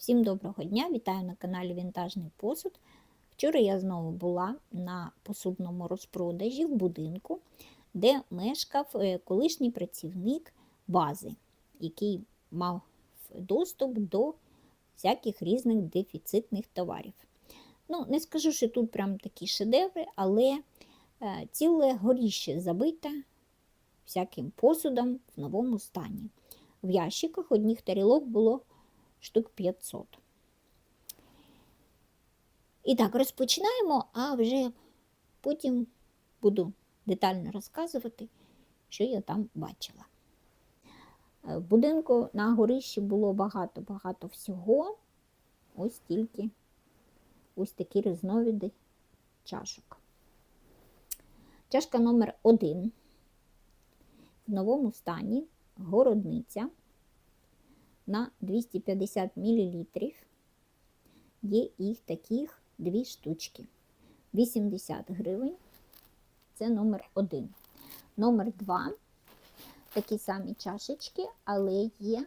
Всім доброго дня! Вітаю на каналі Вінтажний посуд. Вчора я знову була на посудному розпродажі в будинку, де мешкав е, колишній працівник бази, який мав доступ до всяких різних дефіцитних товарів. Ну, не скажу, що тут прям такі шедеври, але е, ціле горіще забите всяким посудом в новому стані. В ящиках одних тарілок було штук 500. І так, розпочинаємо, а вже потім буду детально розказувати, що я там бачила. Е, В будинку на горищі було багато-багато всього. Ось тільки ось такі різновиди чашок. Чашка номер один в новому стані городниця на 250 мл. Є їх таких дві штучки. 80 гривень. Це номер один. Номер два такі самі чашечки, але є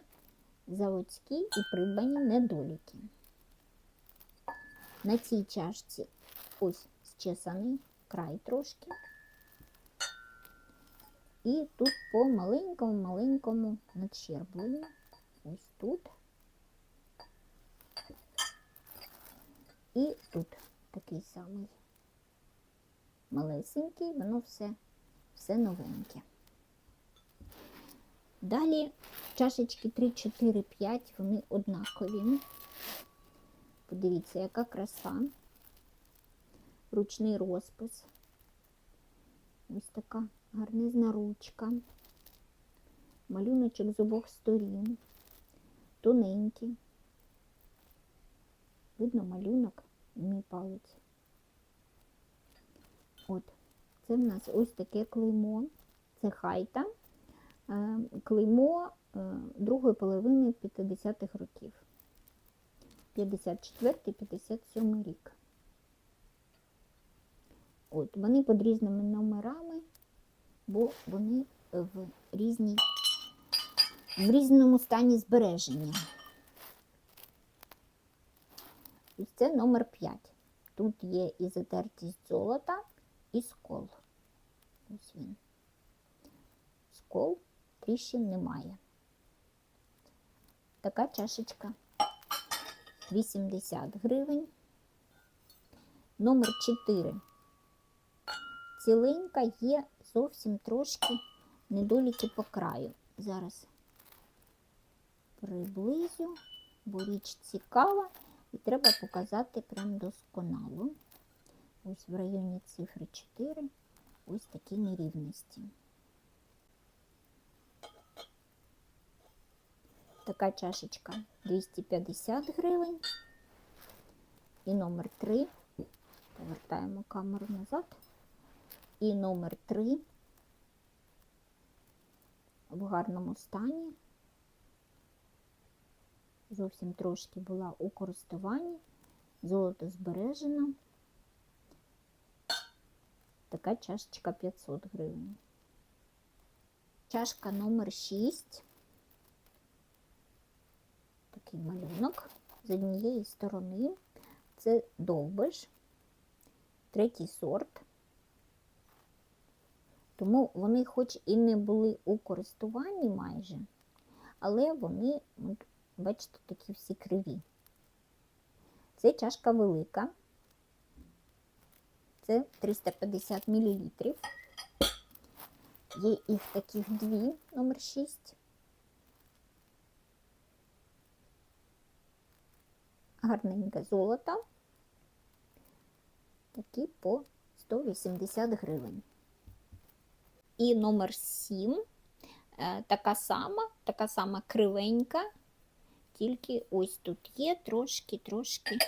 заводські і придбані недоліки. На цій чашці ось зчесаний край трошки. І тут по маленькому-маленькому надщербленню. Ось тут. І тут такий самий малесенький, воно все, все новеньке. Далі чашечки 3, 4, 5, вони однакові. Подивіться, яка краса. Ручний розпис. Ось така гарнизна ручка. Малюночок з обох сторін. Тоненький. Видно малюнок мій палець. От, це в нас ось таке клеймо. Це хайта. Е, Клеймо е, другої половини 50-х років. 54-57 рік. От, вони під різними номерами, бо вони в різній в різному стані збереження. Ось це номер 5. Тут є і затертість золота, і скол. Ось він. Скол тріщин немає. Така чашечка 80 гривень. Номер 4. Ціленька є зовсім трошки недоліки по краю. Зараз приблизю, бо річ цікава і треба показати прям досконало. Ось в районі цифри 4 ось такі нерівності. Така чашечка 250 гривень. І номер 3. Повертаємо камеру назад. І номер 3 в гарному стані. Зовсім трошки була у користуванні. Золото збережено. Така чашечка 500 гривень. Чашка номер 6. Такий малюнок з однієї сторони. Це довбиш, третій сорт. Тому вони хоч і не були у користуванні майже, але вони, бачите, такі всі криві. Це чашка велика. Це 350 мл. Є їх таких дві, номер 6. Гарненьке золото. Такі по 180 гривень. І номер 7 така сама, така сама кривенька, тільки ось тут є трошки, трошки,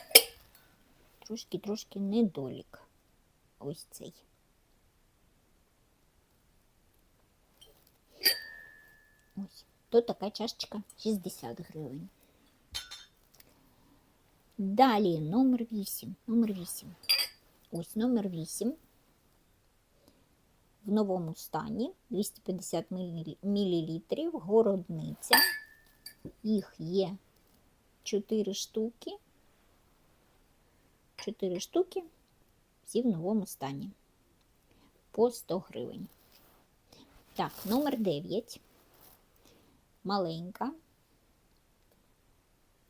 трошки, трошки недолік. Ось цей. Ось. То така чашечка 60 гривень. Далі номер 8. Номер 8. Ось номер 8. В новому стані 250 мл, городниця. Їх є 4 штуки. 4 штуки всі в новому стані. По 100 гривень. Так, номер 9. Маленька.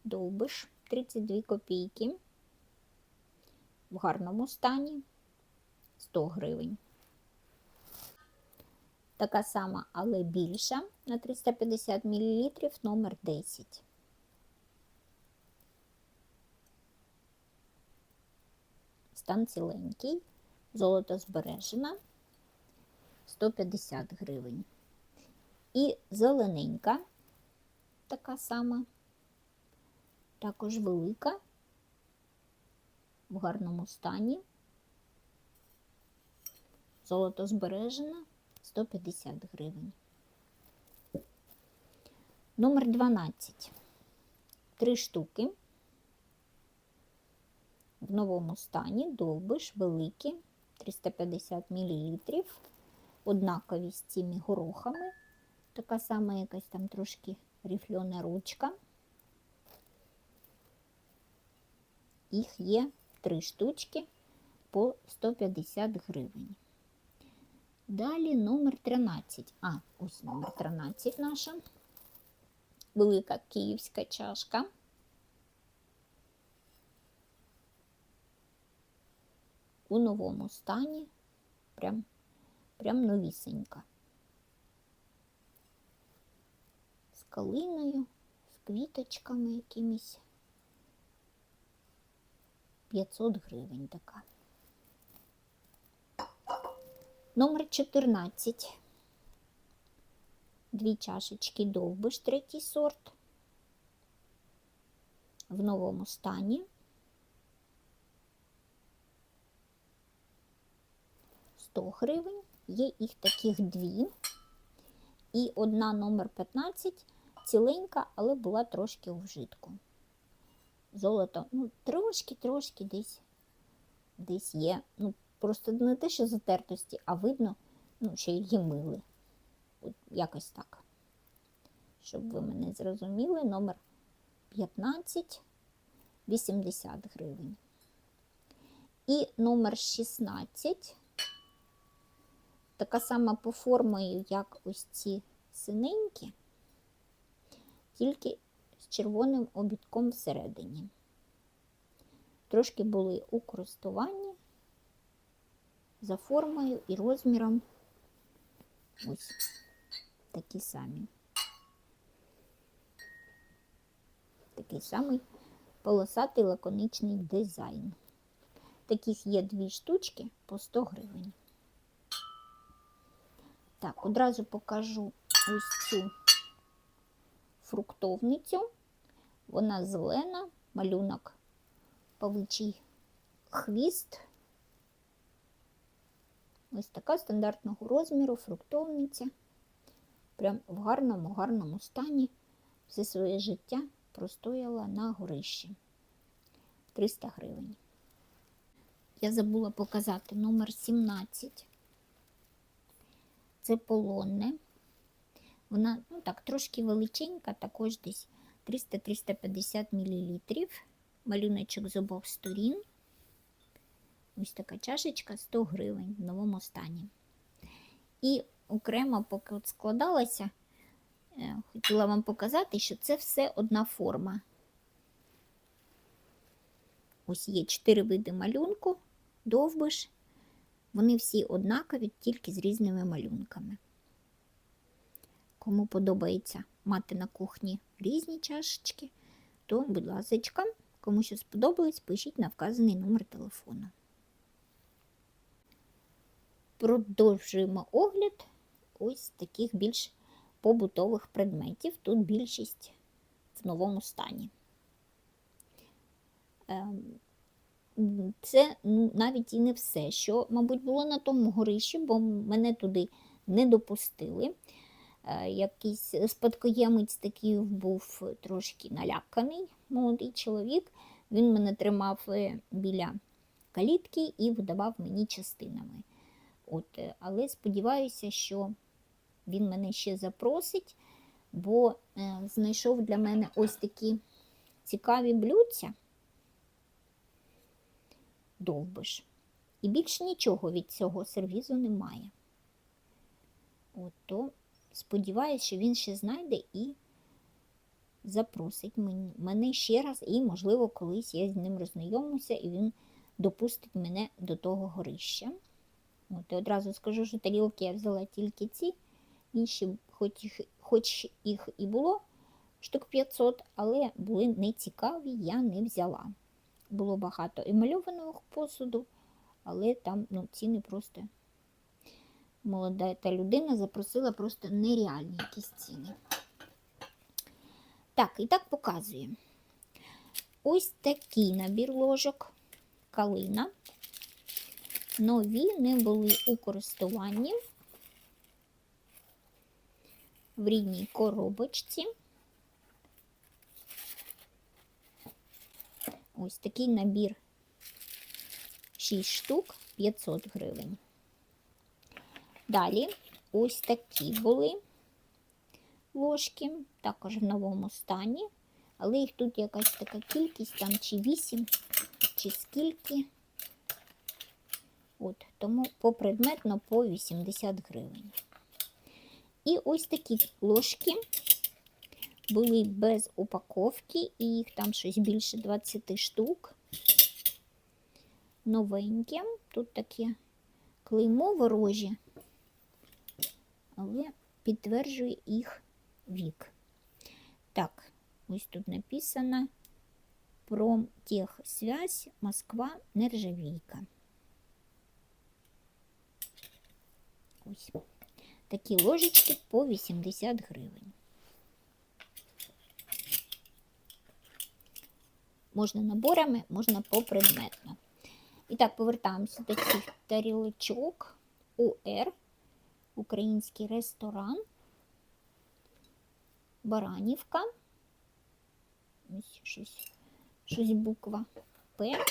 Довбиш 32 копійки. В гарному стані 100 гривень. Така сама, але більша на 350 мл номер 10. Стан ціленький, золото збережена 150 гривень. І зелененька, така сама, також велика, в гарному стані. Золото збережено 150 гривень. Номер 12. Три штуки. В новому стані довбиш великі 350 мл. Однакові з цими горохами. Така сама якась там трошки рифльона ручка. Їх є три штучки по 150 гривень. Далі номер 13. А, ось номер 13 наша. Велика київська чашка. У новому стані. Прям, прям новісенька. З калиною, з квіточками якимись. 500 гривень така. Номер 14. Дві чашечки довбиш, третій сорт. В новому стані. Гривень. Є їх таких дві. І одна номер 15 ціленька, але була трошки у вжитку. Золото, ну, трошки-трошки десь десь є. Ну, Просто не те, що затертості, а видно, ну, що її мили. От якось так. Щоб ви мене зрозуміли, номер 15 80 гривень. І номер 16, така сама по формою, як ось ці синенькі, тільки з червоним обідком всередині. Трошки були у користуванні за формою і розміром ось такі самі. Такий самий полосатий лаконичний дизайн. Таких є дві штучки по 100 гривень. Так, одразу покажу ось цю фруктовницю. Вона зелена, малюнок павичий хвіст. Ось така стандартного розміру фруктовниця. Прям в гарному, гарному стані. Все своє життя простояла на горищі. 300 гривень. Я забула показати номер 17. Це полонне. Вона ну так, трошки величенька, також десь 300-350 мл. Малюночок з обох сторін. Ось така чашечка 100 гривень в новому стані. І окремо, поки от складалася, е, хотіла вам показати, що це все одна форма. Ось є 4 види малюнку, довбиш. Вони всі однакові, тільки з різними малюнками. Кому подобається мати на кухні різні чашечки, то, будь ласка, кому що сподобалось, пишіть на вказаний номер телефону. Продовжуємо огляд ось таких більш побутових предметів. Тут більшість в новому стані. Ем, це ну, навіть і не все, що, мабуть, було на тому горищі, бо мене туди не допустили. Е, якийсь спадкоємець такий був трошки наляканий, молодий чоловік. Він мене тримав е, біля калітки і видавав мені частинами. От, е, Але сподіваюся, що він мене ще запросить, бо е, знайшов для мене ось такі цікаві блюдця, довбиш. І більш нічого від цього сервізу немає. Ото сподіваюся, що він ще знайде і запросить мене ще раз, і, можливо, колись я з ним роззнайомлюся, і він допустить мене до того горища. От, і одразу скажу, що тарілки я взяла тільки ці, інші, хоч їх, хоч їх і було штук 500, але були нецікаві, я не взяла. Було багато емальованого посуду, але там ну, ціни просто молода та людина запросила просто нереальні якісь ціни. Так, і так показує. Ось такий набір ложок калина. Нові не були у користуванні в рідній коробочці. Ось такий набір 6 штук 500 гривень. Далі ось такі були ложки, також в новому стані, але їх тут якась така кількість, там чи 8, чи скільки. От, тому попредметно по 80 гривень. І ось такі ложки були без упаковки, і їх там щось більше 20 штук. Новенькі. Тут таке клеймо ворожі, але підтверджує їх вік. Так, ось тут написано Промтехсвязь Москва Нержавійка. Ось такі ложечки по 80 гривень. Можна наборами, можна попредметно. І так, повертаємося до цих тарілочок УР, український ресторан, Баранівка. Ось щось, щось буква П.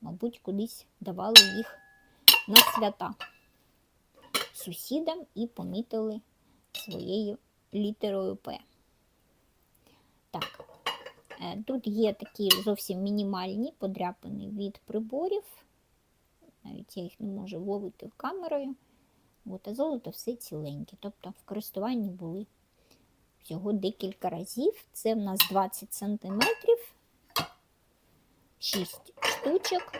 Мабуть, кудись давали їх на свята сусідам і помітили своєю літерою П. Так, е, тут є такі зовсім мінімальні подряпини від приборів. Навіть я їх не можу вловити камерою. От, а золото все ціленьке. Тобто в користуванні були всього декілька разів. Це в нас 20 см, 6 штучок,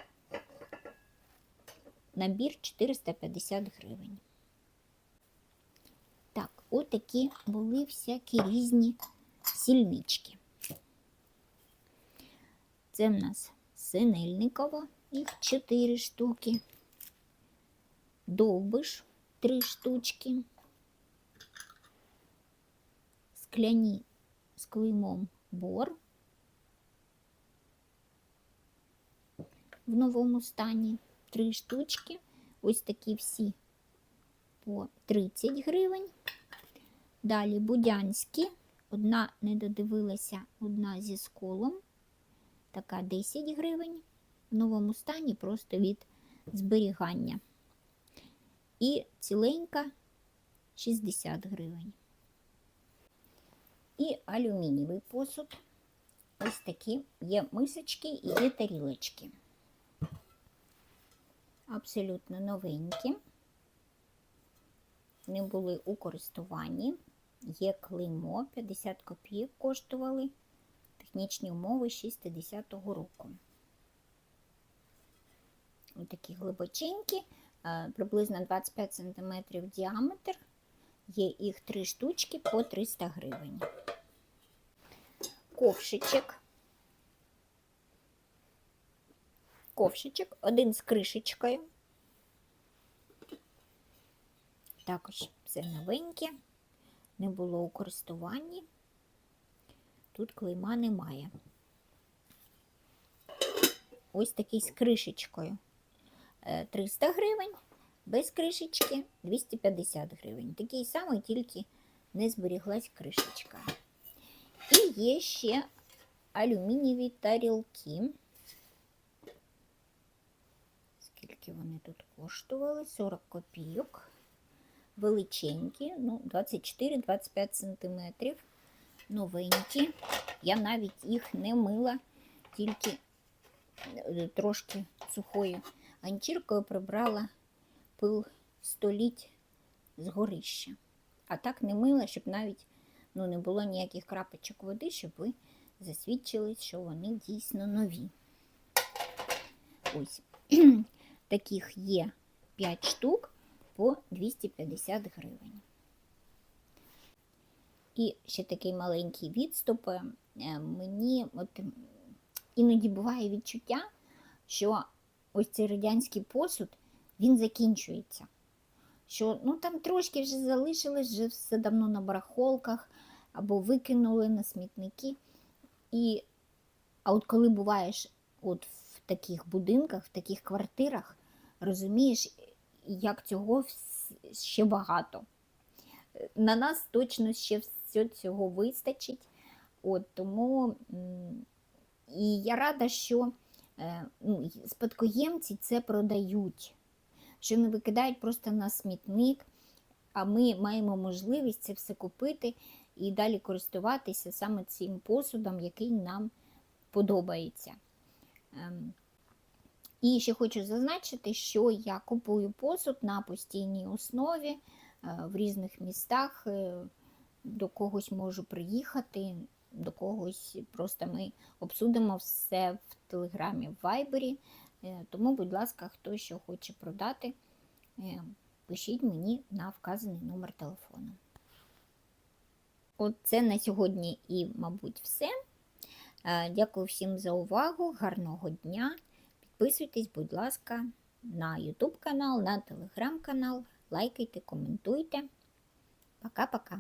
набір 450 гривень. Так, отакі були всякі різні сільнички. Це в нас синельникова, їх 4 штуки, довбиш 3 штучки, скляні з клеймом бор в новому стані 3 штучки. Ось такі всі по 30 гривень. Далі будянські. Одна не додивилася, одна зі сколом. Така 10 гривень. В новому стані просто від зберігання. І ціленька 60 гривень. І алюмінієвий посуд. Ось такі є мисочки і є тарілочки. Абсолютно новенькі не були у користуванні. Є клеймо 50 копійок коштували. Технічні умови 60-го року. Ось такі глибоченькі, е, приблизно 25 см діаметр. Є їх 3 штучки по 300 гривень. Ковшичок. Ковшичок, один з кришечкою. Також все новеньке, не було у користуванні. Тут клейма немає. Ось такий з кришечкою 300 гривень, без кришечки 250 гривень. Такий самий, тільки не зберіглась кришечка. І є ще алюмінієві тарілки. Скільки вони тут коштували? 40 копійок величенькі, ну, 24-25 см. новенькі. Я навіть їх не мила, тільки е, трошки сухою ганчіркою прибрала пил століть з горища. А так не мила, щоб навіть ну, не було ніяких крапочок води, щоб ви засвідчились, що вони дійсно нові. Ось таких є 5 штук по 250 гривень. І ще такий маленький відступ. Е, Мені от іноді буває відчуття, що ось цей радянський посуд він закінчується. Що ну, там трошки вже залишилось, вже все давно на барахолках або викинули на смітники. І, а от коли буваєш от в таких будинках, в таких квартирах, розумієш, як цього ще багато. На нас точно ще все цього вистачить. От, тому і я рада, що е, ну, спадкоємці це продають, що не викидають просто на смітник, а ми маємо можливість це все купити і далі користуватися саме цим посудом, який нам подобається. І ще хочу зазначити, що я купую посуд на постійній основі е, в різних містах. е, До когось можу приїхати, до когось просто ми обсудимо все в Телеграмі, в Вайбері. Е, Тому, будь ласка, хто що хоче продати, е, пишіть мені на вказаний номер телефону. От це на сьогодні і, мабуть, все. Е, Дякую всім за увагу, гарного дня. Підписуйтесь, будь ласка, на YouTube канал, на телеграм канал, лайкайте, коментуйте. Пока-пока.